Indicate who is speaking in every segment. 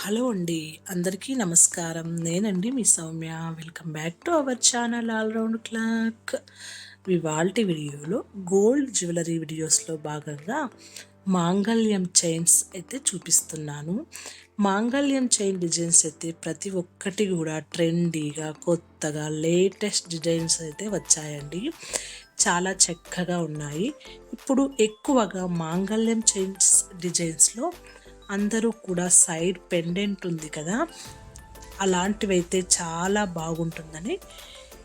Speaker 1: Hello అండి అందరికీ నమస్కారం. నేనండి మీ Soumya. Welcome back to our channel all round clock. ఇవాల్టి వీడియోలో గోల్డ్ జ్యువెలరీ వీడియోస్లో భాగంగా మాంగళ్యం చైన్స్ అయితే చూపిస్తున్నాను. మాంగళ్యం చైన్ డిజైన్స్ అయితే ప్రతి ఒక్కటి కూడా ట్రెండీగా కొత్తగా లేటెస్ట్ డిజైన్స్ అయితే వచ్చాయండి. చాలా చక్కగా ఉన్నాయి. ఇప్పుడు ఎక్కువగా మాంగళ్యం చైన్స్ డిజైన్స్లో అందరూ కూడా సైడ్ పెండెంట్ ఉంది కదా అలాంటివైతే చాలా బాగుంటుందని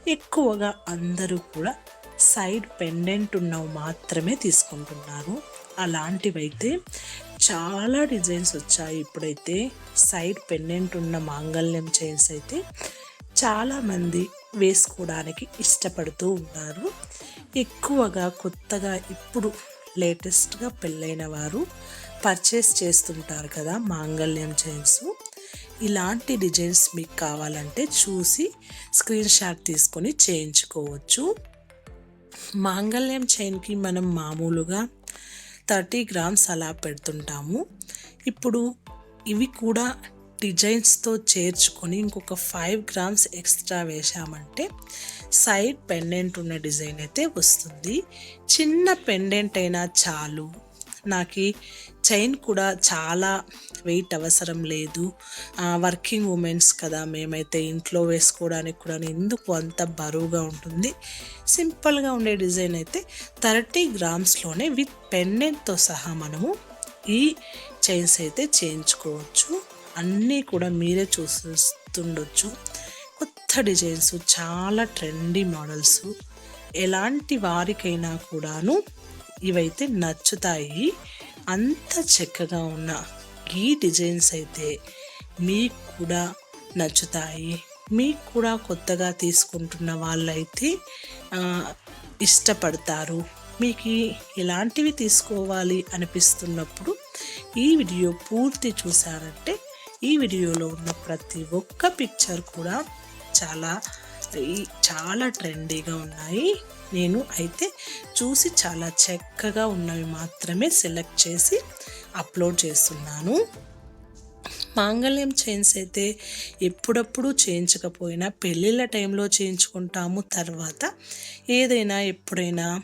Speaker 1: ఎక్కువగా అందరూ కూడా సైడ్ పెండెంట్ ఉన్నవి మాత్రమే తీసుకుంటున్నారు. అలాంటివైతే చాలా డిజైన్స్ వచ్చాయి. ఇప్పుడైతే సైడ్ పెండెంట్ ఉన్న మాంగళ్యం చైన్స్ అయితే చాలామంది వేసుకోవడానికి ఇష్టపడుతూ ఉన్నారు. ఎక్కువగా కొత్తగా ఇప్పుడు లేటెస్ట్గా పెళ్ళైన వారు పర్చేస్ చేస్తుంటారు కదా మాంగళ్యం చైన్స్ ఇలాంటి డిజైన్స్ మీకు కావాలంటే చూసి స్క్రీన్ షాట్ తీసుకొని చేయించుకోవచ్చు. మాంగళ్యం చైన్కి మనం మామూలుగా థర్టీ గ్రామ్స్ అలా పెడుతుంటాము. ఇప్పుడు ఇవి కూడా డిజైన్స్తో చేర్చుకొని ఇంకొక ఫైవ్ గ్రామ్స్ ఎక్స్ట్రా వేసామంటే సైడ్ పెండెంట్ ఉన్న డిజైన్ అయితే వస్తుంది. చిన్న పెండెంట్ అయినా చాలు. నాకు చైన్ కూడా చాలా వెయిట్ అవసరం లేదు. వర్కింగ్ ఉమెన్స్ కదా మేమైతే ఇంట్లో వేసుకోవడానికి కూడా ఎందుకు అంత బరువుగా ఉంటుంది. సింపుల్గా ఉండే డిజైన్ అయితే థర్టీ గ్రామ్స్లోనే విత్ పెండెంట్తో సహా మనము ఈ చైన్స్ అయితే చేయించుకోవచ్చు. అన్నీ కూడా మీరే చూస్తుండొచ్చు. కొత్త డిజైన్స్ చాలా ట్రెండీ మోడల్స్. ఎలాంటి వారికైనా కూడాను ఇవైతే నచ్చుతాయి. అంత చక్కగా ఉన్న ఈ డిజైన్స్ అయితే మీకు కూడా నచ్చుతాయి. మీకు కూడా కొత్తగా తీసుకుంటున్న వాళ్ళైతే ఇష్టపడతారు. మీకు ఎలాంటివి తీసుకోవాలి అనిపిస్తున్నప్పుడు ఈ వీడియో పూర్తి చూసారంటే ఈ వీడియోలో ఉన్న ప్రతి ఒక్క పిక్చర్ కూడా చాలా చాలా ట్రెండీగా ఉన్నాయి. నేను అయితే చూసి చాలా చక్కగా ఉన్నవి మాత్రమే సెలెక్ట్ చేసి అప్లోడ్ చేస్తున్నాను. మాంగళ్యం చైన్స్ అయితే ఎప్పుడప్పుడు చేయించకపోయినా పెళ్ళిళ్ళ టైంలో చేయించుకుంటాము. తర్వాత ఏదైనా ఎప్పుడైనా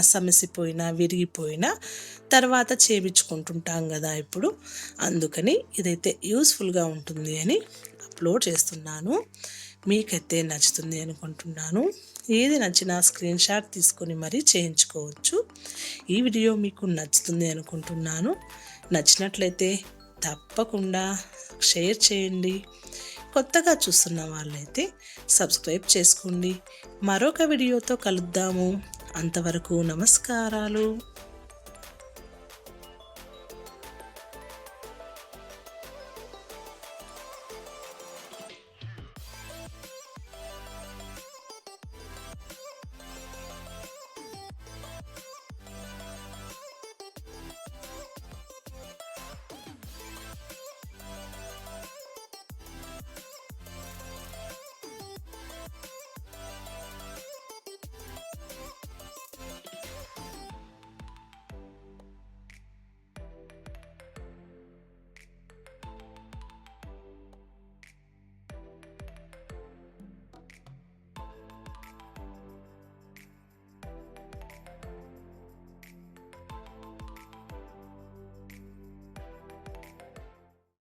Speaker 1: సమసిపోయినా విరిగిపోయినా తర్వాత చేయించుకుంటుంటాం కదా ఇప్పుడు. అందుకని ఇదైతే యూస్ఫుల్గా ఉంటుంది అని అప్లోడ్ చేస్తున్నాను. మీకైతే నచ్చుతుంది అనుకుంటున్నాను. ఏది నచ్చినా స్క్రీన్ షాట్ తీసుకొని మరీ చేయించుకోవచ్చు. ఈ వీడియో మీకు నచ్చుతుంది అనుకుంటున్నాను. నచ్చినట్లయితే తప్పకుండా షేర్ చేయండి. కొత్తగా చూస్తున్న వాళ్ళైతే సబ్స్క్రైబ్ చేసుకోండి. మరొక వీడియోతో కలుద్దాము. అంతవరకు నమస్కారాలు.